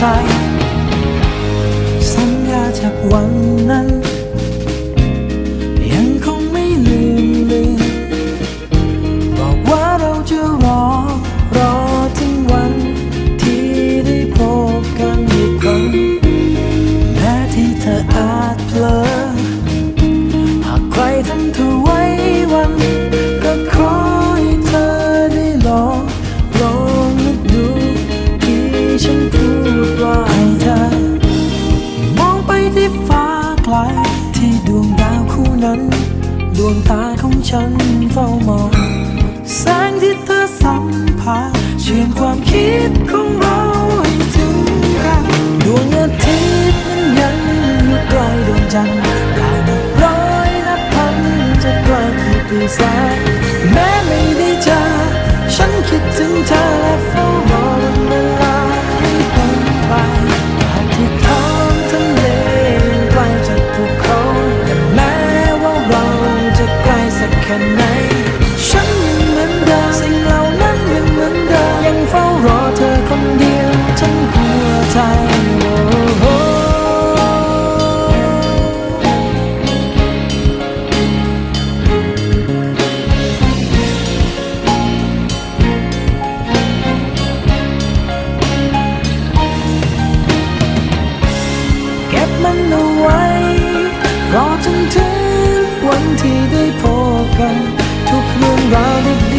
สัญญ ดวงตาของฉันเฝ้ามอง แสงที่เธอสัมผัสเชื่อมความคิดของเราให้ถึงกันดวงอาทิตย์นั้นยังอยู่ใกล้ดวงจันทร์ดาวนับร้อยนับพันจะกลคืเปีแสงแม้ไม่ได้เจอฉันคิดถึงเธอและเฝ้า round and